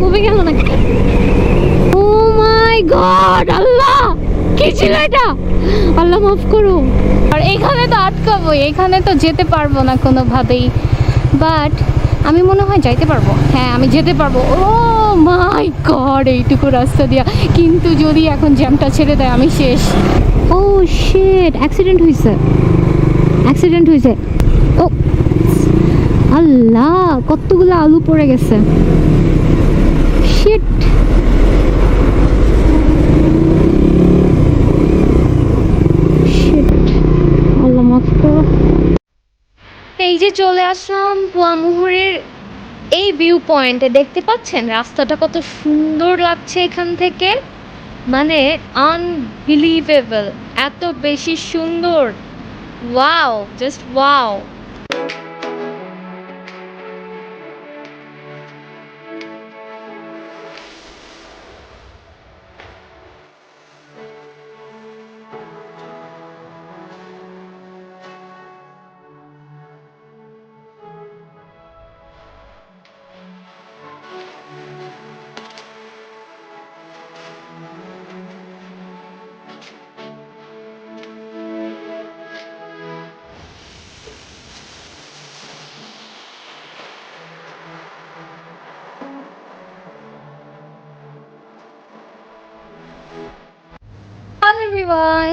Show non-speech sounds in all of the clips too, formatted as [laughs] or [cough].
কমে গেল নাকি? ও মাই গড, আল্লাহ! কি ছিল এটা? আল্লাহ মাফ করো। আর এখানে তো আটকাবো এখানে তো যেতে পারব না কোনোভাবেই। বাট আমি মনে হয় যাইতে পারব। হ্যাঁ আমি যেতে পারব। ও মাই গড, এইটুকু রাস্তা দিয়া। কিন্তু যদি এখন জ্যামটা ছেড়ে দেয়, আমি শেষ। ও শেট অ্যাক্সিডেন্ট হয়েছে অ্যাক্সিডেন্ট হয়েছে ও, আল্লাহ, কতগুলো আলু পড়ে গেছে শিট শিট আল্লাহ মাফ করো এই যে চলে আসলাম পোয়ামুহুরের এই ভিউ পয়েন্টে দেখতে পাচ্ছেন? রাস্তাটা কত সুন্দর লাগছে এখান থেকে। মানে আনবিলিভেবল এত বেশি সুন্দর। ওয়াও জাস্ট ওয়াও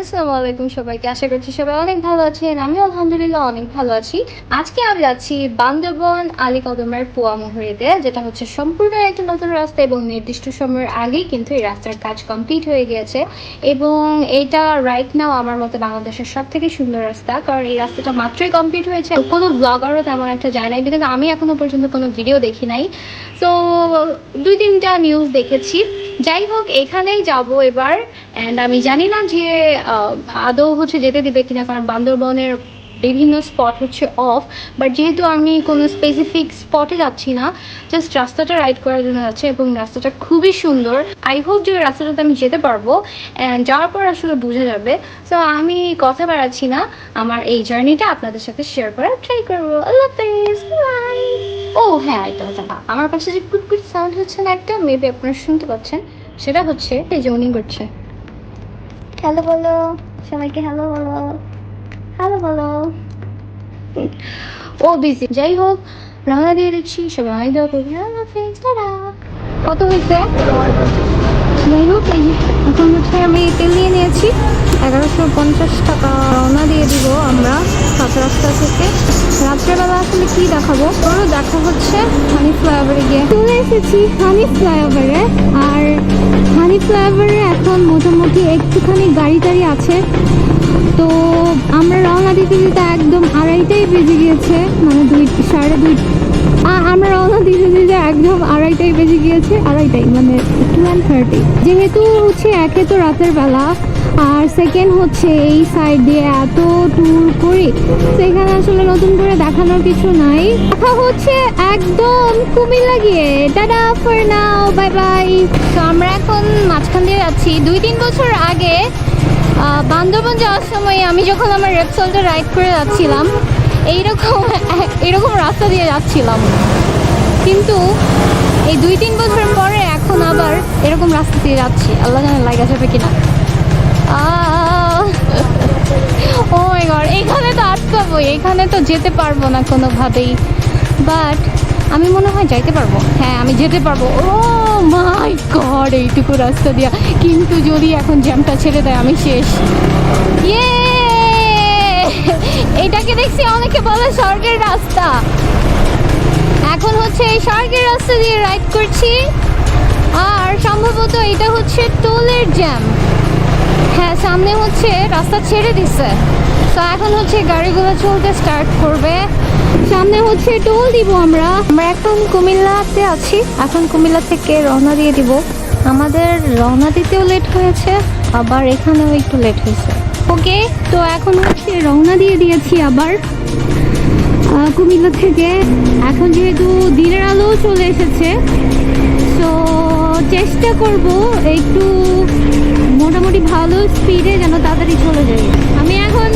আসসালামু আলাইকুম সবাইকে। আশা করছি সবাই অনেক ভালো আছেন। আমিও আলহামদুলিল্লাহ অনেক ভালো আছি। আজকে আমি যাচ্ছি বান্দরবন আলী কদমের পোয়ামুহুরিতে যেটা হচ্ছে সম্পূর্ণ একটা নতুন রাস্তা এবং নির্দিষ্ট সময়ের আগেই কিন্তু এই রাস্তার কাজ কমপ্লিট হয়ে গিয়েছে। এবং এটা রাইট নাও আমার মতে বাংলাদেশের সব থেকে সুন্দর রাস্তা, কারণ এই রাস্তাটা মাত্রই কমপ্লিট হয়েছে। কোনো ব্লগারও তেমন একটা যায় নাই কিন্তু আমি এখনও পর্যন্ত কোনো ভিডিও দেখি নাই। তো দুই তিনটা নিউজ দেখেছি। যাই হোক, এখানেই যাব এবার। অ্যান্ড আমি জানি না যে আদৌ হচ্ছে যেতে দিবে কিনা, কারণ বান্দরবনের বিভিন্ন স্পট হচ্ছে অফ বাট যেহেতু আমি কোনো স্পেসিফিক স্পটে যাচ্ছি না জাস্ট রাস্তাটা রাইড করার জন্য যাচ্ছে এবং রাস্তাটা খুবই সুন্দর। আই হোপ যে রাস্তাটাতে আমি যেতে পারব অ্যান্ড যাওয়ার পর আসলে বুঝে যাবে। সো আমি কথা বাড়াচ্ছি না, আমার এই জার্নিটা আপনাদের সাথে শেয়ার করার ট্রাই করব। আল্লাহ ও হ্যাঁ এটা আমার কাছে যে কুটকুট সাউন্ড হচ্ছে না একটা মেবি আপনারা শুনতে পাচ্ছেন, সেটা হচ্ছে, এই যে করছে হ্যালো বলো, সবাইকে হ্যালো বলো হ্যালো বলো। ও বিজি যাই হোক, রওনা দিয়ে দিচ্ছি, সবাই দোয়া করবি হাফেজ, টাটা। কত হয়েছে? যাই হোক এখন হচ্ছে আমি তেল নিয়ে নিয়েছি, এগারোশো পঞ্চাশ টাকা রওনা দিয়ে দিব আমরা পাঁচ রাস্তা থেকে। রাত্রেবেলা আসলে কি দেখাবো? ওরও দেখা হচ্ছে হানি ফ্লাইওভারে গিয়ে। চলে এসেছি হানি ফ্লাইওভারে, আর হানি ফ্লাইওভারে এখন মোটামুটি একটুখানি গাড়ি টাড়ি আছে। তো আমরা রওনা দিতে দিতে একদম আড়াইটাই বেজে গিয়েছে মানে দুই, সাড়ে দুই আমরা রওনা দিতে দিতে একদম আড়াইটাই বেজে গিয়েছে আড়াইটাই মানে টুয়েলভ থার্টি যেহেতু হচ্ছে একে তো রাতের বেলা আর সেকেন্ড হচ্ছে এই সাইড দিয়ে এত ট্যুর করি, সেখানে আসলে নতুন করে দেখানোর কিছু নাই। দেখা হচ্ছে একদম কুমিল্লা গিয়ে। Tata for now bye bye তো আমরা এখন মাঝখান দিয়ে যাচ্ছি। দুই তিন বছর আগে বান্দরবন যাওয়ার সময় আমি যখন আমার রেপসলটা রাইড করে যাচ্ছিলাম, এইরকম এরকম রাস্তা দিয়ে যাচ্ছিলাম। কিন্তু এই দুই তিন বছর পরে এখন আবার এরকম রাস্তা দিয়ে যাচ্ছি। আল্লাহ জানে লাগা যাবে কিনা। গড এখানে তো আটকাবো এখানে তো যেতে পারব না কোনোভাবেই। বাট আমি মনে হয় যাইতে পারব। হ্যাঁ আমি যেতে পারব। ও মাই গড এইটুকু রাস্তা দিয়া। কিন্তু যদি এখন জ্যামটা ছেড়ে দেয়, আমি শেষ। ইয়ে এটাকে দেখছি অনেকে বলে স্বর্গের রাস্তা। এখন হচ্ছে এই স্বর্গের রাস্তা দিয়ে রাইড করছি। আর সম্ভবত এটা হচ্ছে টোলের জ্যাম। হ্যাঁ সামনে হচ্ছে রাস্তা ছেড়ে দিচ্ছে তো এখন হচ্ছে গাড়িগুলো চলতে স্টার্ট করবে। সামনে হচ্ছে টোল দিব আমরা। আমরা এখন কুমিল্লাতে আছি। এখন কুমিল্লা থেকে রওনা দিয়ে দিব। আমাদের রওনা দিতেও লেট হয়েছে, আবার এখানেও একটু লেট হয়েছে। ওকে, তো এখন হচ্ছে রওনা দিয়ে দিয়েছি আবার। কুমিল্লা থেকে। এখন যেহেতু দিনের আলো চলে এসেছে, তো চেষ্টা করব একটু মোটামুটি ভালো স্পিডে যেন তাড়াতাড়ি চলে যাই। আমি এখন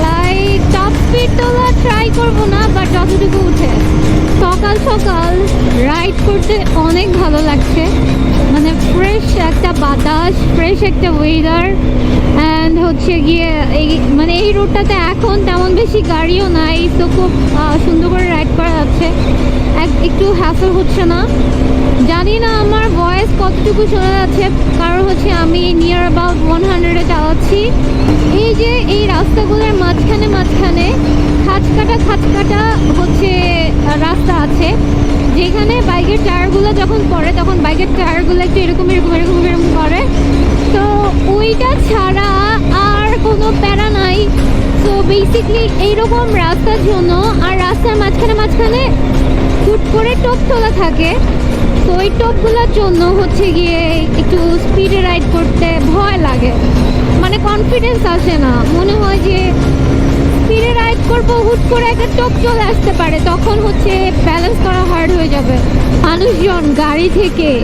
লাইক টপ স্পিড তোলা ট্রাই করব না বাট যতটুকু উঠে। সকাল সকাল রাইড করতে অনেক ভালো লাগছে। মানে ফ্রেশ একটা বাতাস ফ্রেশ একটা ওয়েদার অ্যান্ড হচ্ছে গিয়ে এই মানে এই রোডটাতে এখন তেমন বেশি গাড়িও নাই, তো খুব সুন্দর করে রাইড করা যাচ্ছে। এক- একটু হ্যাসল হচ্ছে না। জানি না, আমার ভয়েস কতটুকু শোনা যাচ্ছে। কারণ হচ্ছে আমি নিয়ার অ্যাবাউট ওয়ান হান্ড্রেডে চালাচ্ছি এই যে এই রাস্তাগুলোর মাঝখানে মাঝখানে খাঁচকাটা খাঁচকাটা হচ্ছে রাস্তা আছে। যেখানে বাইকের টায়ারগুলো যখন পড়ে, তখন বাইকের টায়ারগুলো একটু এরকম এরকম এরকম এরকম করে। তো ওইটা ছাড়া আর কোনো প্যারা নাই। তো বেসিকলি এইরকম রাস্তার জন্য আর রাস্তার মাঝখানে মাঝখানে করে টোপ তোলা থাকে। তো ওই টোপগুলোর জন্য হচ্ছে গিয়ে একটু স্পিডে রাইড করতে ভয় লাগে। মানে কনফিডেন্স আসে না। মনে হয় যে স্পিডে রাইড করব, হুট করে একটা টোপ চলে আসতে পারে। তখন হচ্ছে ব্যালেন্স করা হার্ড হয়ে যাবে। মানুষজন গাড়ি থেকে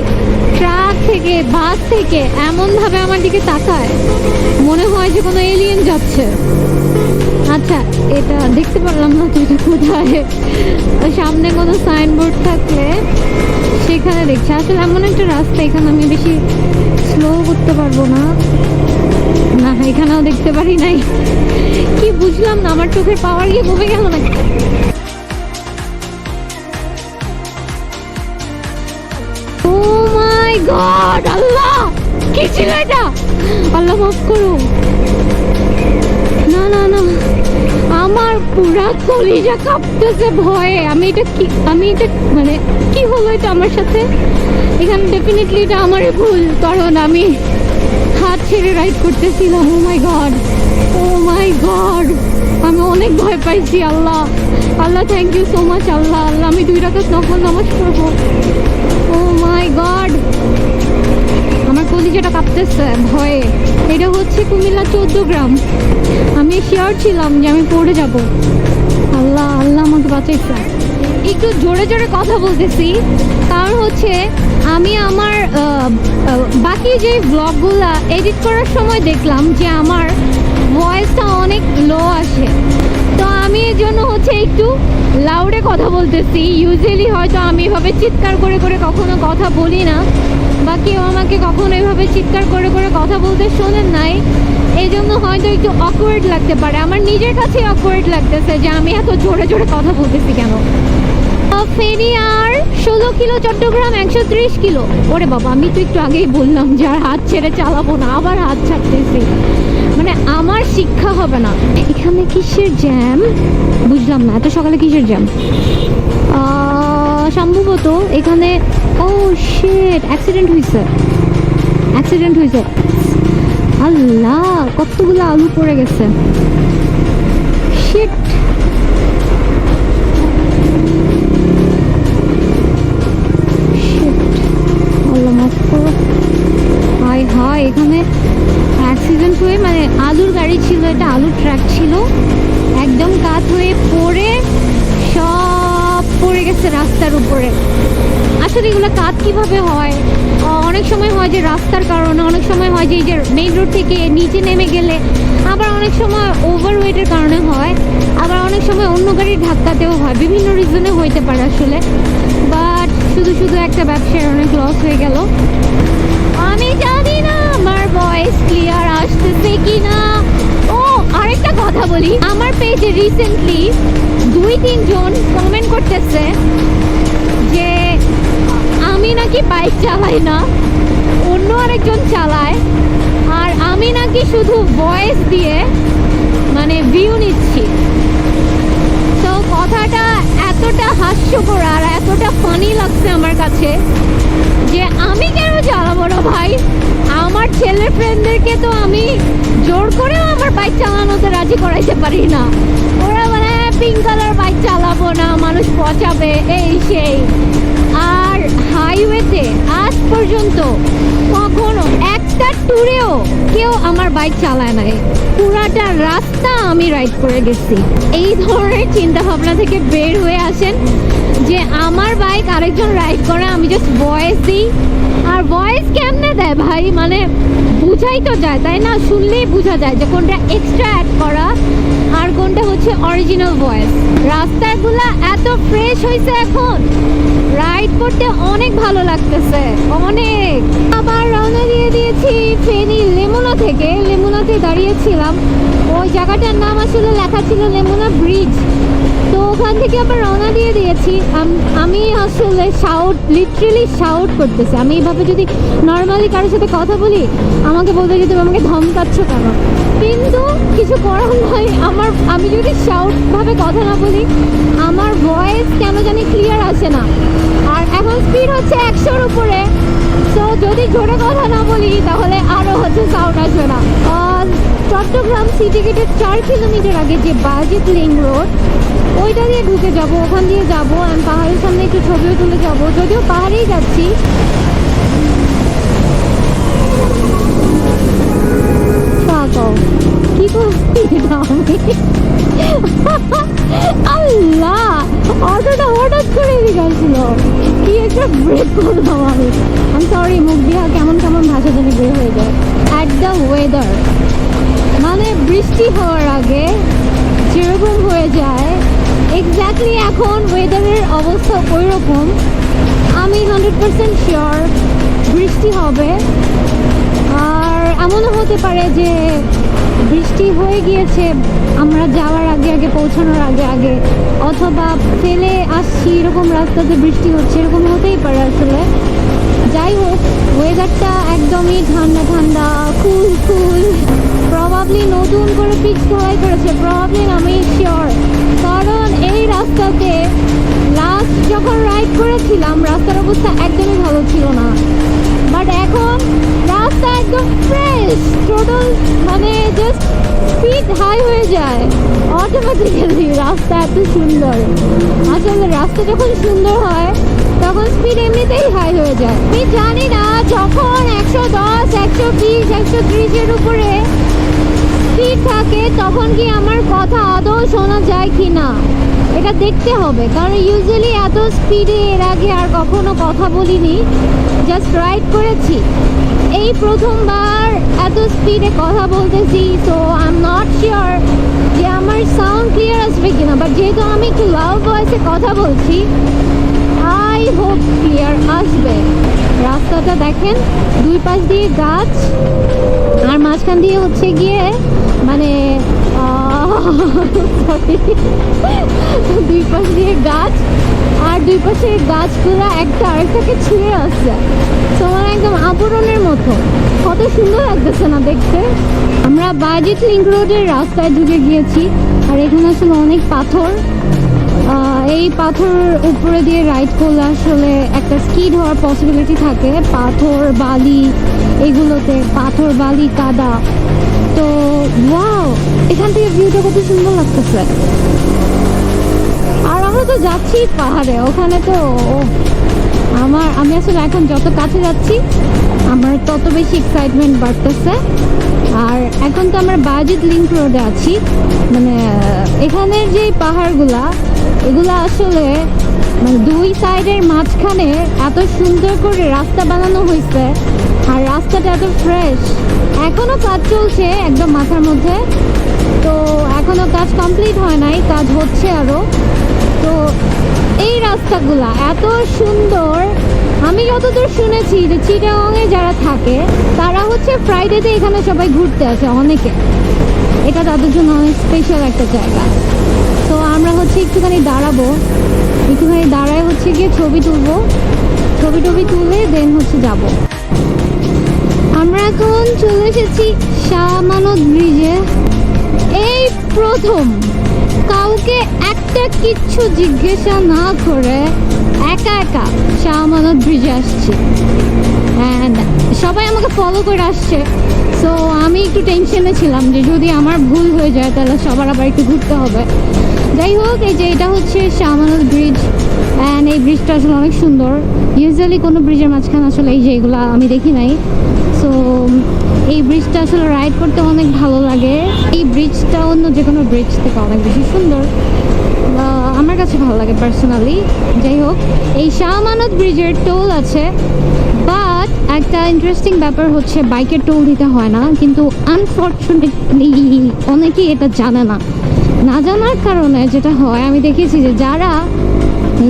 ট্রাক থেকে বাস থেকে এমনভাবে আমার দিকে তাকায়। মনে হয় যে কোনো এলিয়েন যাচ্ছে। আচ্ছা এটা দেখতে পারলাম না তুই কোথায়। সামনে কোনো সাইনবোর্ড থাকলে সেখানে দেখছি। আসলে এমন একটা রাস্তা, এখানে আমি বেশি স্লো করতে পারব না। না, এখানেও দেখতে পারি নাই। কি বুঝলাম না, আমার চোখের পাওয়ার গিয়ে কমে গেল না ও মাই গড আল্লাহ! কি ছিল এটা? আল্লাহ মাফ করো না না না। আমার পুরা কলিজা কাঁপতেছে ভয়ে। আমি এটা কি, আমি এটা মানে কি হলো এটা আমার সাথে? এখানে ডেফিনেটলি এটা আমারই ভুল, কারণ আমি হাত ছেড়ে রাইড করতেছিলাম ও my god O my god আমি অনেক ভয় পাইছি, আল্লাহ। আল্লাহ থ্যাংক ইউ সো মাচ আল্লাহ। আল্লাহ, আমি দুই রাখাত নকল নামাজ পড়ব। ও মাই গড আমার কলিজাটা কাঁপতেছে, ভয়ে। এটা হচ্ছে কুমিল্লা চোদ্দ গ্রাম। আমি শিওর ছিলাম যে আমি পড়ে যাব। আল্লাহ আল্লাহ আমাকে বাঁচাইছে। একটু জোরে জোরে কথা বলতেছি। কারণ হচ্ছে, আমি আমার বাকি যে ব্লগগুলা এডিট করার সময় দেখলাম যে আমার ভয়েসটা অনেক লো আসে। তো আমি এর জন্য হচ্ছে একটু লাউডে কথা বলতেছি। ইউজুয়ালি হয়তো আমি এভাবে চিৎকার করে করে কখনো কথা বলি না। বা কেউ আমাকে কখনো এভাবে চিৎকার করে করে কথা বলতে শোনেন নাই এই জন্য হয়তো একটু অকওয়ার্ড লাগতে পারে। আমার নিজের কাছে অকওয়ার্ড লাগতেছে যে আমি এত জোরে জোরে কথা বলতেছি কেন? ফেনী আর ষোলো কিলো, চট্টগ্রাম একশো ত্রিশ কিলো। ওরে বাবা, আমি তো একটু আগেই বললাম যে আর হাত ছেড়ে চালাবো না, আবার হাত ছাড়তেছি। মানে আমার শিক্ষা হবে না। এখানে কিসের জ্যাম বুঝলাম না, এত সকালে কিসের জ্যাম সম্ভবত এখানে ও শেট অ্যাক্সিডেন্ট হয়েছে অ্যাক্সিডেন্ট হয়েছে আল্লাহ, কতগুলো আলু পড়ে গেছে। শিট হাই হাই এখানে অ্যাক্সিডেন্ট হয়ে মানে আলুর গাড়ি ছিল, এটা আলুর ট্র্যাক ছিল। একদম কাত হয়ে পড়ে, সব পড়ে গেছে রাস্তার উপরে। আসলে এগুলো কাজ কীভাবে হয়? অনেক সময় হয় যে রাস্তার কারণে, অনেক সময় হয় যে এই যে মেইন রোড থেকে নিচে নেমে গেলে, আবার অনেক সময় ওভার ওয়েটের কারণে হয়, আবার অনেক সময় অন্য গাড়ির ধাক্কাতেও হয়। বিভিন্ন রিজনে হইতে পারে আসলে বাট শুধু শুধু একটা ব্যবসায় অনেক লস হয়ে গেল। আমি জানি না আমার ভয়েস ক্লিয়ার আসতেছে কি না ও, আরেকটা কথা বলি। আমার পেজে রিসেন্টলি দুই, তিনজন কমেন্ট করতেছে বাইক চালাই না, অন্য আরেকজন চালায়, আর আমি নাকি শুধু ভয়েস দিয়ে মানে ভিউ নিচ্ছি। তো কথাটা এতটা হাস্যকর আর এতটা ফানি লাগছে আমার কাছে যে আমি কেন চালাবো না ভাই? আমার ছেলে ফ্রেন্ডদেরকে তো আমি জোর করেও আমার বাইক চালানোতে রাজি করাইতে পারি না। ওরা বলে পিঙ্ক কালার বাইক চালাবো না, মানুষ পচাবে, এই, সেই। আর হাইওয়েতে আজ পর্যন্ত কখনো একটা ট্যুরেও কেউ আমার বাইক চালায় নাই। পুরাটা রাস্তা আমি রাইড করে গেছি। এই ধরনের চিন্তা ভাবনা থেকে বের হয়ে আসেন যে আমার বাইক আরেকজন রাইড করে, আমি জাস্ট ভয়েস দিই। আর ভয়েস কেমনে দেয় ভাই? মানে বুঝাই তো যায়, তাই না? শুনলেই বোঝা যায় যে কোনটা এক্সট্রা অ্যাড করা আর কোনটা হচ্ছে অরিজিনাল ভয়েস রাস্তাগুলা এত ফ্রেশ হয়েছে এখন। রাইড করতে অনেক ভালো লাগতেছে, অনেক। আবার রওনা দিয়ে দিয়েছি ফেনি লেমুনা থেকে। লেমুনাতে দাঁড়িয়েছিলাম। ওই জায়গাটার নাম আসলে লেখা ছিল লেমুনা ব্রিজ তো ওখান থেকে আবার রওনা দিয়ে দিয়েছি। আম- আসলে শাউট লিটারেলি শাউট করতেছি। আমি এইভাবে যদি নর্মালি কারোর সাথে কথা বলি, আমাকে বলতে যে তুমি আমাকে ধমকাচ্ছ কেন? কিন্তু কিছু করার নয় আমার, আমি যদি শাউটভাবে কথা না বলি, আমার ভয়েস কেন জানি ক্লিয়ার আসে না। আর এখন স্পিড হচ্ছে একশোর উপরে। তো যদি জোরে কথা না বলি, তাহলে আরও হচ্ছে সাউন্ড আসবে না। চট্টগ্রাম সিটি গেটের চার কিলোমিটার আগে যে বাজিত লিং রোড ওইটা দিয়ে ঢুকে যাব, ওখান দিয়ে যাব আমি পাহাড়ের সামনে একটু ছবিও তুলে যাব। যদিও পাহাড়েই যাচ্ছি আল্লাহ অটোটা হঠাৎ করে এদিকে আসলো কি একটা ব্রেক করলাম আমি আমি সরি মুখ দিয়া কেমন কেমন ভাষা জানি বের হয়ে যায় অ্যাট দ্য ওয়েদার মানে বৃষ্টি হওয়ার আগে যেরকম হয়ে যায় এক্স্যাক্টলি এখন ওয়েদারের অবস্থা ওই রকম আমি হান্ড্রেড পার্সেন্ট শিওর বৃষ্টি হবে আর এমনও হতে পারে যে বৃষ্টি হয়ে গিয়েছে, আমরা যাওয়ার আগে আগে, পৌঁছানোর আগে আগে, অথবা ফেলে আসছি, এরকম রাস্তাতে বৃষ্টি হচ্ছে, এরকম হতেই পারে আসলে। যাই হোক ওয়েদারটা একদমই ঠান্ডা ঠান্ডা কুল কুল প্রবাবলি নতুন করে পিচ ধোয়াই করেছে প্রবাবলি আমি শিওর কারণ এই রাস্তাতে লাস্ট যখন রাইড করেছিলাম, রাস্তার অবস্থা একদমই ভালো ছিল না। বাট এখন রাস্তা একদম ফ্রেশ টোটাল মানে জাস্ট স্পিড হাই হয়ে যায়। অটোমেটিক্যালি রাস্তা এত সুন্দর। আসলে রাস্তা যখন সুন্দর হয়, তখন স্পিড এমনিতেই হাই হয়ে যায়। আমি জানি না, যখন একশো দশ, একশো বিশ, একশো ত্রিশের উপরে স্পিড থাকে তখন কি আমার কথা আদৌ শোনা যায় কি না এটা দেখতে হবে। কারণ ইউজুয়ালি এত স্পিডে এর আগে আর কখনো কথা বলিনি। জাস্ট রাইড করেছি। এই প্রথমবার এত স্পিডে কথা বলতেছি তো আই এম নট শিওর যে আমার সাউন্ড ক্লিয়ার আসবে কিনা। বাট যেহেতু আমি একটু লাউড ভয়েসে কথা বলছি আই হোপ ক্লিয়ার আসবে। রাস্তাটা দেখেন, দুই পাশ দিয়ে গাছ, আর মাঝখান দিয়ে হচ্ছে গিয়ে মানে দুই পাশ দিয়ে গাছ, আর দুই পাশের গাছগুলো একটা আরেকটাকে ছুঁয়ে আসছে। তো মানে একদম আবরণের মতো। কত সুন্দর লাগতেছে না দেখতে? আমরা বাজিত লিঙ্ক রোডের রাস্তায় ঢুকে গিয়েছি, আর এখানে আসলে অনেক পাথর। এই পাথর উপরে দিয়ে রাইড করলে আসলে একটা স্কিড হওয়ার পসিবিলিটি থাকে। পাথর, বালি, এগুলোতে পাথর, বালি, কাদা। তো ওয়াও এখান থেকে ভিউটা কত সুন্দর লাগতেছে। আর আমরা তো যাচ্ছি পাহাড়ে, ওখানে তো আমার, আমি আসলে এখন যত কাছে যাচ্ছি, আমার তত বেশি এক্সাইটমেন্ট বাড়তেছে। আর এখন তো আমরা বাজিত লিঙ্ক রোডে আছি। মানে এখানের যে পাহাড়গুলা এগুলা আসলে মানে দুই সাইডের মাঝখানে এত সুন্দর করে রাস্তা বানানো হয়েছে, আর রাস্তাটা এত ফ্রেশ এখনও কাজ চলছে একদম মাথার মধ্যে। তো এখনও কাজ কমপ্লিট হয় নাই, কাজ হচ্ছে আরও। তো এই রাস্তাগুলা এত সুন্দর, আমি যতদূর শুনেছি যে চিটাগংয়ে যারা থাকে, তারা হচ্ছে ফ্রাইডেতে এখানে সবাই ঘুরতে আসে অনেকে। এটা তাদের জন্য অনেক স্পেশাল একটা জায়গা। তো আমরা হচ্ছে একটুখানি দাঁড়াবো। একটুখানি দাঁড়ায় হচ্ছে গিয়ে ছবি তুলবো। ছবি টবি তুলে দেন হচ্ছে যাব। আমরা এখন চলে এসেছি শাহ মানত ব্রিজে। এই প্রথম। কাউকে একটা কিচ্ছু জিজ্ঞাসা না করে একা একা শাহ আমানত ব্রিজে আসছি। অ্যান্ড সবাই আমাকে ফলো করে আসছে। সো আমি একটু টেনশনে ছিলাম যে যদি আমার ভুল হয়ে যায় তাহলে সবার আবার একটু ঘুরতে হবে। যাই হোক, এই যে এটা হচ্ছে শাহ আমানত ব্রিজ অ্যান্ড এই ব্রিজটা আসলে অনেক সুন্দর। ইউজুয়ালি কোনো ব্রিজের মাঝখানে আসলে এই যে এগুলো আমি দেখি নাই। সো এই ব্রিজটা আসলে রাইড করতে অনেক ভালো লাগে। এই ব্রিজটা অন্য যে কোনো ব্রিজ থেকে অনেক বেশি সুন্দর। আমার কাছে ভালো লাগে পার্সোনালি যাই হোক, এই শাহ আমানত ব্রিজের টোল আছে বাট একটা ইন্টারেস্টিং ব্যাপার হচ্ছে বাইকের টোল দিতে হয় না। কিন্তু আনফর্চুনেটলি অনেকেই এটা জানে না। না জানার কারণে যেটা হয়, আমি দেখেছি যে যারা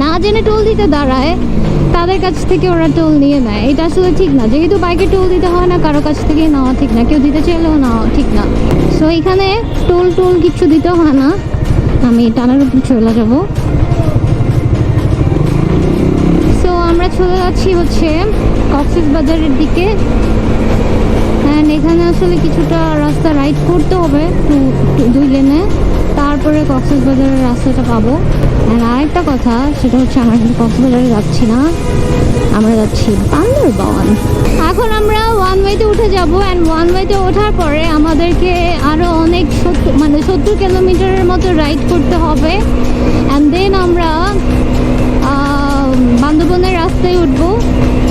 না জেনে টোল দিতে দাঁড়ায়, তাদের কাছ থেকে ওরা টোল নিয়ে নেয়। এটা আসলে ঠিক না। যেহেতু বাইকে টোল দিতে হয় না, কারও কাছ থেকে নেওয়া ঠিক না। কেউ দিতে চাইলেও নেওয়া ঠিক না। সো এখানে টোল টোল কিছু দিতে হয় না। আমি টানার উপর চলে যাব। সো আমরা চলে যাচ্ছি হচ্ছে কক্সেস বাজারের দিকে। এখানে আসলে কিছুটা রাস্তা রাইড করতে হবে দুই লেনে তারপরে কক্সবাজারের রাস্তাটা পাবো। অ্যান্ড আরেকটা কথা, সেটা হচ্ছে আমরা কিন্তু কক্সবাজারে যাচ্ছি না। আমরা যাচ্ছি বান্দরবান। এখন আমরা ওয়ান ওয়েতে উঠে যাব অ্যান্ড ওয়ান ওয়েতে ওঠার পরে আমাদেরকে আরও অনেক সত্তর মানে সত্তর কিলোমিটারের মতো রাইড করতে হবে। অ্যান্ড দেন আমরা বান্দরবনের রাস্তায় উঠবো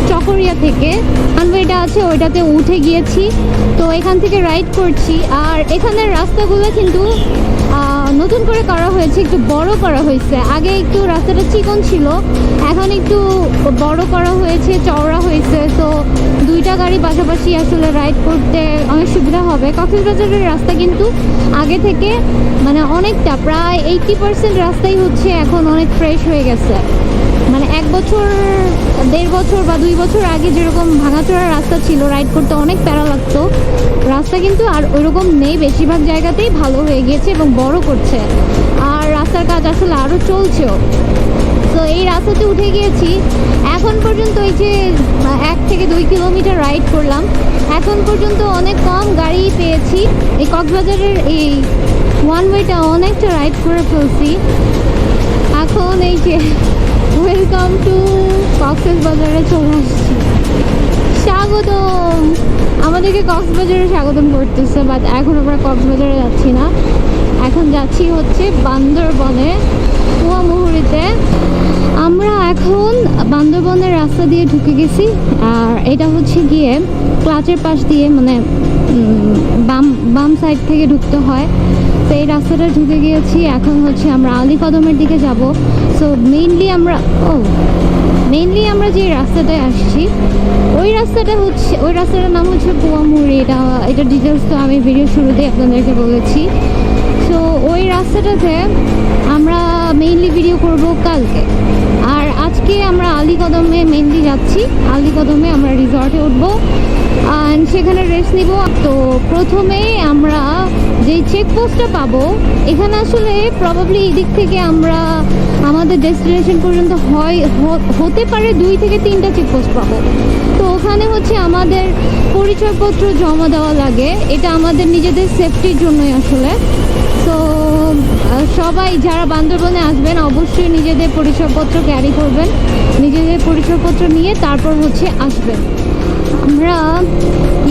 চকরিয়া থেকে। রানওয়েটা আছে, ওইটাতে উঠে গিয়েছি। তো এখান থেকে রাইড করছি। আর এখানের রাস্তাগুলো কিন্তু নতুন করে করা হয়েছে, একটু বড় করা হয়েছে। আগে একটু রাস্তাটা চিকন ছিল, এখন একটু বড় করা হয়েছে, চওড়া হয়েছে। তো দুইটা গাড়ি পাশাপাশি আসলে রাইড করতে অনেক সুবিধা হবে। কক্সবাজারের রাস্তা কিন্তু আগে থেকে মানে অনেকটা, প্রায় এইটটি পার্সেন্ট রাস্তাই হচ্ছে এখন অনেক ফ্রেশ হয়ে গেছে। মানে এক বছর দেড় বছর বা দুই বছর আগে যেরকম ভাঙাচোরা রাস্তা ছিল রাইড করতে অনেক প্যারা লাগতো। রাস্তা কিন্তু আর ওইরকম নেই, বেশিরভাগ জায়গাতেই ভালো হয়ে গিয়েছে এবং বড় করছে। আর রাস্তার কাজ আসলে আরও চলছেও। তো এই রাস্তাতে উঠে গিয়েছি। এখন পর্যন্ত এই যে এক থেকে দুই কিলোমিটার রাইড করলাম। এখন পর্যন্ত অনেক কম গাড়ি পেয়েছি। এই কক্সবাজারের এই ওয়ান ওয়েটা অনেকটা রাইড করে ফেলছি। এখন এই যে ওয়েলকাম টু কক্সেস বাজারে চলে আসছি। স্বাগতম। আমাদেরকে কক্সবাজারে স্বাগতম করতেছে বাট এখন আমরা কক্সবাজারে যাচ্ছি না। এখন যাচ্ছি হচ্ছে বান্দরবনে কুয়ামুহুরিতে আমরা এখন বান্দরবনের রাস্তা দিয়ে ঢুকে গেছি, আর এটা হচ্ছে গিয়ে ক্লাচের পাশ দিয়ে মানে বাম বাম সাইড থেকে ঢুকতে হয়। তো এই রাস্তাটা ঢুকে গিয়েছি। এখন হচ্ছে আমরা আলী কদমের দিকে যাব। সো মেইনলি আমরা, ও মেইনলি আমরা যে রাস্তাটায় আসছি, ওই রাস্তাটা হচ্ছে, ওই রাস্তাটার নাম হচ্ছে কুয়ামুড়ি এটা এটা ডিটেলস তো আমি ভিডিও শুরুতেই আপনাদেরকে বলেছি। সো ওই রাস্তাটাতে আমরা মেইনলি ভিডিও করব কালকে। আর আজকে আমরা আলী কদমে মেইনলি যাচ্ছি। আলী কদমে আমরা রিসর্টে উঠবো। সেখানে রেস্ট নিব। তো প্রথমেই আমরা যে চেকপোস্টটা পাবো, এখানে আসলে প্রবাবলি এই দিক থেকে আমরা আমাদের ডেস্টিনেশন পর্যন্ত হয় হতে পারে দুই থেকে তিনটা চেকপোস্ট পাবো। তো ওখানে হচ্ছে আমাদের পরিচয়পত্র জমা দেওয়া লাগে। এটা আমাদের নিজেদের সেফটির জন্যই আসলে। তো সবাই যারা বান্দরবনে আসবেন, অবশ্যই নিজেদের পরিচয়পত্র ক্যারি করবেন। নিজেদের পরিচয়পত্র নিয়ে তারপর হচ্ছে আসবেন। আমরা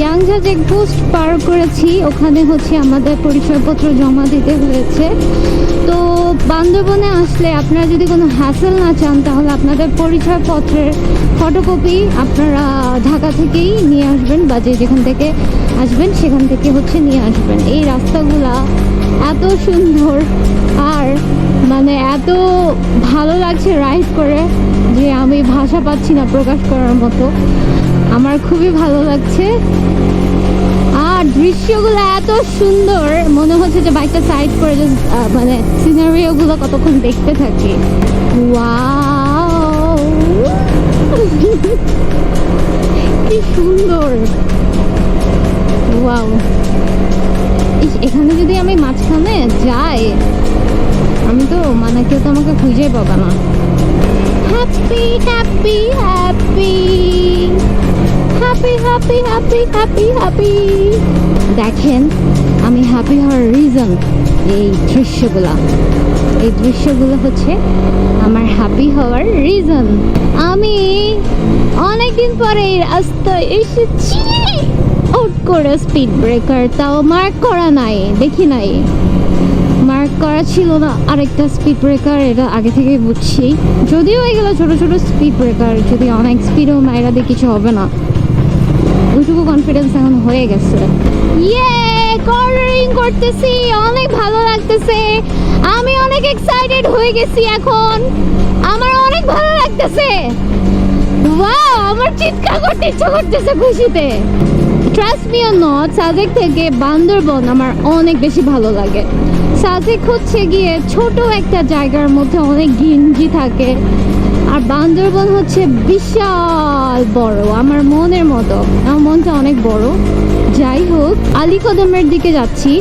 ইয়াংজা চেকপোস্ট পার করেছি। ওখানে হচ্ছে আমাদের পরিচয়পত্র জমা দিতে হয়েছে। তো বান্দরবনে আসলে আপনারা যদি কোনো হ্যাসেল না চান, তাহলে আপনাদের পরিচয়পত্রের ফটোকপি আপনারা ঢাকা থেকেই নিয়ে আসবেন বা যে যেখান থেকে আসবেন, সেখান থেকে হচ্ছে নিয়ে আসবেন। এই রাস্তাগুলা এত সুন্দর আর মানে এত ভালো লাগছে রাইড করে যে আমি ভাষা পাচ্ছি না প্রকাশ করার মতো। আমার খুবই ভালো লাগছে। আর দৃশ্যগুলো এত সুন্দর, মনে হচ্ছে যে বাইকটা সাইড করে মানে সিনারিওগুলো কতক্ষণ দেখতে থাকি। [laughs] কি সুন্দর! ওয়াও এখানে যদি আমি মাঝখানে যাই, আমি তো মানে কেউ তো আমাকে খুঁজে পাবে না। Happy happy happy happy happy happy happy happy দেখেন, আমি হ্যাপি হওয়ার রিজন এই দৃশ্যগুলো। এই দৃশ্যগুলো হচ্ছে আমার হ্যাপি হওয়ার রিজন আমি অনেকদিন পরে এই রাস্তায় এসেছি। আউট করে স্পিড ব্রেকার তাও মার্ক করা নাই, দেখি নাই। মার্ক করা ছিল না, আরেকটা স্পিড ব্রেকার এটা আগে থেকেই বুঝছি। যদিও এগুলো ছোট ছোট স্পিড ব্রেকার যদি অনেক স্পিডও মায়েরা দিয়ে, কিছু হবে না। ওইটুকু কনফিডেন্স এখন হয়ে গেছে। ইয়ে কর্নারিং করতেছি, অনেক ভালো লাগতেছে। আমি অনেক এক্সাইটেড হয়ে গেছি এখন। আমার অনেক ভালো লাগতেছে। ওয়াও আমার চিৎকার করতে ইচ্ছা করতেছে খুশিতে। ট্রাস্ট মি নট সাজেক থেকে বান্দরবন আমার অনেক বেশি ভালো লাগে। সাজেক হচ্ছে গিয়ে ছোট একটা জায়গার মধ্যে অনেক গিঞ্জি থাকে। আর বান্দরবন হচ্ছে বিশাল বড়, আমার মনের মতো। আমার মনটা অনেক বড়। যাই হোক, আলীকদমের দিকে যাচ্ছি।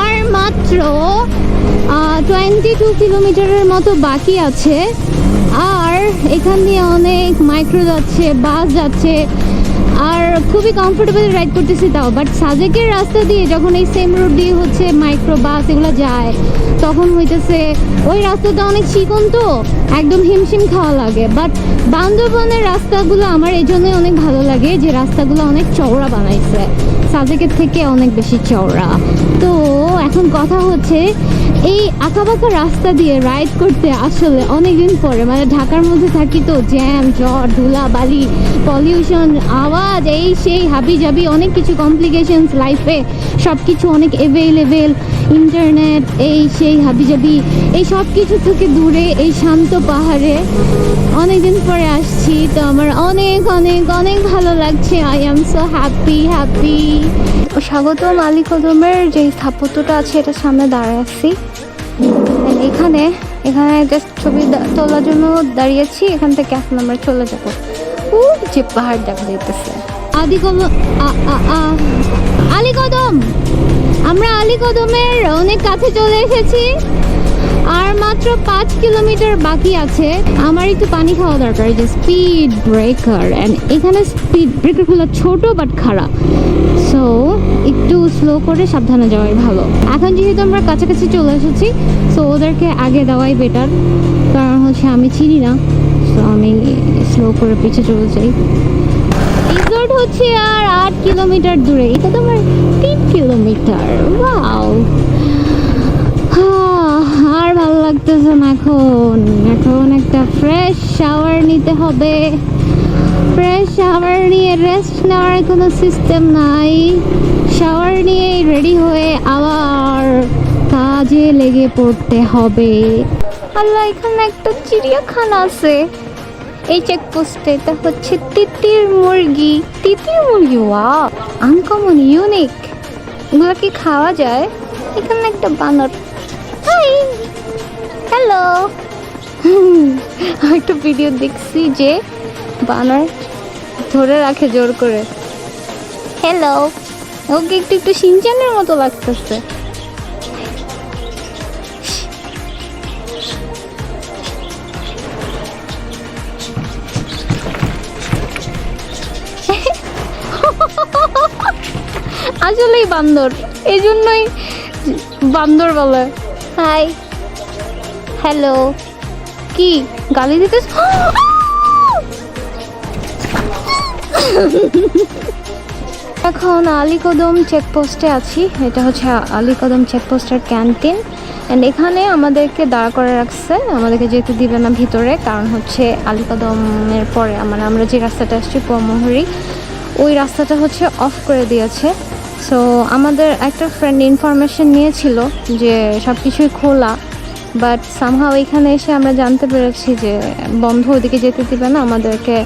আর মাত্র টোয়েন্টি টু কিলোমিটারের মতো বাকি আছে। আর এখান দিয়ে অনেক মাইক্রো যাচ্ছে বাস যাচ্ছে। খুবই কমফোর্টেবল রাইড করতেছি তাও বাট সাজেকের রাস্তা দিয়ে যখন এই সেম রোড দিয়ে হচ্ছে মাইক্রো বাস এগুলো যায়, তখন হইতেছে ওই রাস্তাটা অনেক চিকন তো, একদম হিমশিম খাওয়া লাগে। বাট বান্দরবনের রাস্তাগুলো আমার এই জন্যই অনেক ভালো লাগে যে রাস্তাগুলো অনেক চওড়া বানাইছে। সাজেকের থেকে অনেক বেশি চওড়া। তো এখন কথা হচ্ছে, এই আঁকাবাঁকা রাস্তা দিয়ে রাইড করতে আসলে অনেকদিন পরে মানে ঢাকার মধ্যে থাকি তো জ্যাম জ্বর ধুলা বালি পলিউশন আওয়াজ, এই সেই হাবি জাবি অনেক কিছু কমপ্লিকেশনস লাইফে সব কিছু অনেক অ্যাভেলেবেল ইন্টারনেট এই সেই হাবি জাবি এই সব কিছু থেকে দূরে, এই শান্ত পাহাড়ে অনেকদিন পরে আসছি। তো আমার অনেক অনেক অনেক ভালো লাগছে। I am so happy happy স্বাগতম আলী কদমের যে স্থাপত্যটা আছে, এটা সামনে দাঁড়ায় আছি। এখানে এখানে জাস্ট ছবি তোলার জন্য দাঁড়িয়েছি, এখান থেকে এক নম্বর চলে যাব। ও যে পাহাড় দেখা যাইতেছে। আদি আ- আলী কদম আমরা আলী কদমের অনেক কাছে চলে এসেছি। আর মাত্র পাঁচ কিলোমিটার বাকি আছে। আমার একটু পানি খাওয়া দরকার, এই যে স্পিড ব্রেকার অ্যান্ড এখানে স্পিড ব্রেকারগুলো ছোট বাট খারাপ। সো একটু স্লো করে সাবধানে যাওয়াই ভালো। এখন যেহেতু আমরা কাছাকাছি চলে এসেছি সো ওদেরকে আগে দেওয়াই বেটার কারণ হচ্ছে আমি চিনি না সো আমি স্লো করে পিছিয়ে চলে যাই। রিসোর্ট হচ্ছে আর আট কিলোমিটার দূরে, এটা তো আমার তিন কিলোমিটার। ওয়াও লাগতেছে না এখন। এখন একটা ফ্রেশ শাওয়ার নিতে হবে। ফ্রেশ শাওয়ার নিয়ে রেস্ট নেওয়ার কোনো সিস্টেম নাই। শাওয়ার নিয়েই রেডি হয়ে আবার কাজে লেগে পড়তে হবে। আল্লাহ, এখানে একটা চিড়িয়াখানা আছে। এই চেকপোস্টে এটা হচ্ছে তিতির মুরগি। তিতির মুরগি ওয়া আনকমন ইউনিক এগুলো কি খাওয়া যায়? এখানে একটা বানর হ্যালো [laughs] একটা ভিডিও দেখছি যে বানর ধরে রাখে জোর করে। হ্যালো ওকে একটু একটু সিনচানের মতো লাগতেছে। [laughs] আসলেই বান্দর। এই জন্যই বান্দর বলে হাই হ্যালো কি, গালি দিতে এখন আলীকদম চেকপোস্টে আছি। এটা হচ্ছে আলীকদম চেকপোস্টের ক্যান্টিন অ্যান্ড এখানে আমাদেরকে দাঁড় করে রাখছে। আমাদেরকে যেতে দিবে না ভিতরে। কারণ হচ্ছে আলীকদমের পরে মানে আমরা যে রাস্তাটা আসছি পমহরি ওই রাস্তাটা হচ্ছে অফ করে দিয়েছে। সো আমাদের একটা ফ্রেন্ড ইনফরমেশন নিয়েছিল যে সব কিছুই খোলা। বাট সামহাও এখানে এসে আমরা জানতে পেরেছি যে বন্ধ ওদিকে যেতে দিবে না। আমাদেরকে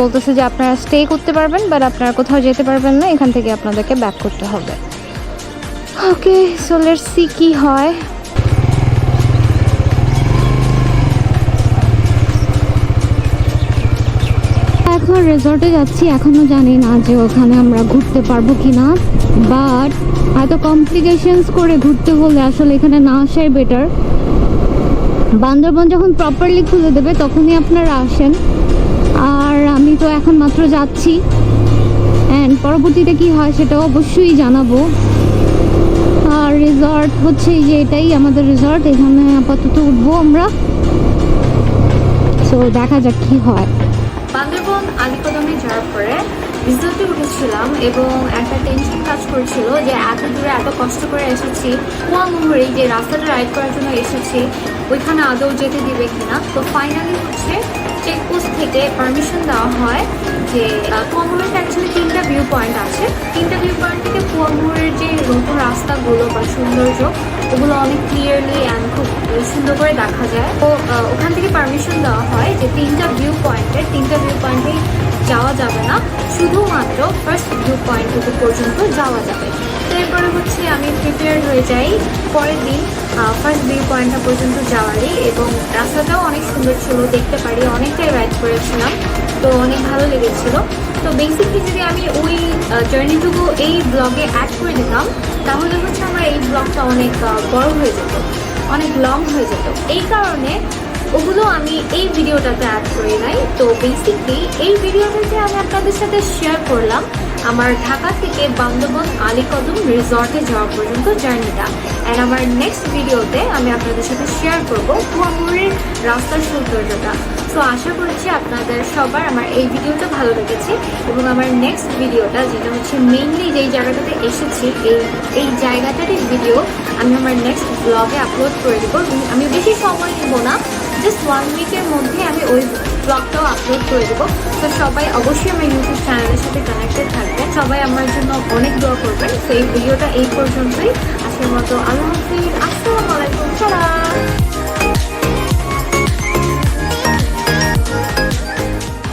বলতেছে যে আপনারা স্টে করতে পারবেন বাট আপনারা কোথাও যেতে পারবেন না। এখান থেকে আপনাদেরকে ব্যাক করতে হবে। ওকে সো লেটস সি কি হয়। এখন রিসর্টে যাচ্ছি। এখনও জানি না যে ওখানে আমরা ঘুরতে পারব কি না বাট এত কমপ্লিকেশনস করে ঘুরতে হলে আসলে এখানে না আসাই বেটার বান্দরবন যখন প্রপারলি খুলে দেবে, তখনই আপনারা আসেন। আর আমি তো এখন মাত্র যাচ্ছি। অ্যান্ড পরবর্তীতে কি হয় সেটা অবশ্যই জানাব। আর রিসর্ট হচ্ছে যে এটাই আমাদের রিসর্ট এখানে আপাতত উঠবো আমরা। সো দেখা যাক কি হয়। বান্দরবন আলিকদমে যাওয়ার পরে রিসোর্টে উঠেছিলাম এবং একটা টেনশন কাজ করছিল যে এত দূরে এত কষ্ট করে এসেছি, কুয়ামুহুরি যে রাস্তাটা রাইড করার জন্য এসেছি। ওইখানে আদৌ যেতে দিবে কিনা? তো ফাইনালি হচ্ছে চেকপোস্ট থেকে পারমিশন দেওয়া হয় যে কুয়ামুহুরিতে অ্যাকচুয়ালি তিনটা ভিউ পয়েন্ট আছে। তিনটা ভিউ পয়েন্ট থেকে কুয়ামুহুরির যে নতুন রাস্তাগুলো বা সৌন্দর্য, ওগুলো অনেক ক্লিয়ারলি অ্যান্ড খুব সুন্দর করে দেখা যায়। তো ওখান থেকে পারমিশন দেওয়া হয় যে তিনটা ভিউ পয়েন্টের তিনটা ভিউ পয়েন্টে যাওয়া যাবে না। শুধুমাত্র ফার্স্ট ভিউ পয়েন্টটুকু পর্যন্ত যাওয়া যাবে। এরপরে হচ্ছে আমি প্রিপেয়ার হয়ে যাই। পরের দিন ফার্স্ট ভিউ পয়েন্টটা পর্যন্ত যাওয়ারই এবং রাস্তাটাও অনেক সুন্দর ছিল, দেখতে পারি, অনেকটাই রাইড করেছিলাম, তো অনেক ভালো লেগেছিল। তো বেসিকলি যদি আমি ওই জার্নিটুকু এই ব্লগে অ্যাড করে দিতাম, তাহলে হচ্ছে আমার এই ব্লগটা অনেক বড় হয়ে যেত, অনেক লং হয়ে যেত। এই কারণে ওগুলো আমি এই ভিডিওটাতে অ্যাড করে নাই। তো বেসিকলি এই ভিডিওটাতে আমি আপনাদের সাথে শেয়ার করলাম আমার ঢাকা থেকে বান্দরবন, আলীকদম রিসর্টে যাওয়া পর্যন্ত জার্নিটা। অ্যান্ড আমার নেক্সট ভিডিওতে আমি আপনাদের সাথে শেয়ার করব কুয়ামুড়ির রাস্তার সৌন্দর্যটা। সো আশা করছি আপনাদের সবার আমার এই ভিডিওটা ভালো লেগেছে এবং আমার নেক্সট ভিডিওটা যেটা হচ্ছে মেইনলি যেই জায়গাটাতে এসেছি, এই এই জায়গাটারই ভিডিও আমি আমার নেক্সট ব্লগে আপলোড করে দেবো। আমি বেশি সময় নেব না। জাস্ট ওয়ান উইকের মধ্যে আমি ওই ব্লগটাও আপলোড করে দেবো। তো সবাই অবশ্যই আমার ইউটিউব চ্যানেলের সাথে কানেক্টেড থাকবেন। সবাই আমার জন্য অনেক দোয়া করবেন। তো এই ভিডিওটা এই পর্যন্তই। আজকের মতো আল্লাহ হাফিজ। আসসালামু আলাইকুম। সালাম